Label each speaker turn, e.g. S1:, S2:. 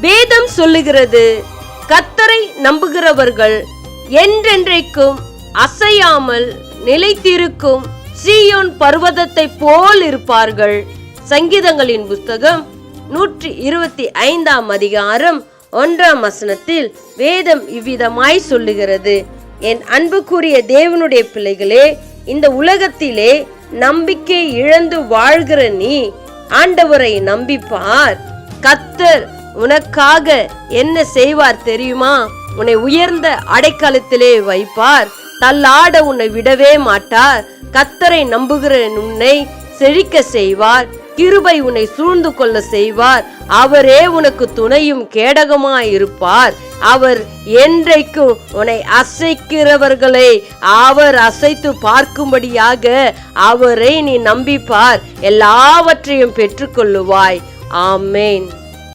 S1: வேதம் சொல்லுகிறது. கத்தரை நம்புகிறவர்கள் என்றென்றைக்கும் அசையாமல் நிலைத்திருக்கும் சீயோன் பர்வதத்தை போல் இருப்பார்கள். சங்கீதங்களின் புஸ்தகம் நூற்றி இருபத்தி ஐந்தாம் அதிகாரம் ஒன்றாம் வசனத்தில் வேதம் இவ்விதமாய் சொல்லுகிறது. என் அன்புக்குரிய தேவனுடைய பிள்ளைகளே இந்த உலகத்திலே நம்பிக்கை இழந்து வாழ்கிற நீ ஆண்டவரை நம்பிப்பார். கத்தர் உனக்காக என்ன செய்வார் தெரியுமா? உன்னை உயர்ந்த அடைக்கலத்திலே வைப்பார். தள்ளாட உன்னை விடவே மாட்டார். கத்தரை நம்புகிற உன்னை செழிக்க செய்வார். கிருபை உன்னை சூழ்ந்து கொள்ள செய்வார். அவரே உனக்கு துணையும் கேடகமாயிருப்பார். அவர் என்றைக்கும் உன்னை அசைக்கிறவர்களை அவர் அசைத்து பார்க்கும்படியாக அவரை நீ நம்பிப்பார். எல்லாவற்றையும் பெற்றுக்கொள்ளுவாய். ஆமேன்.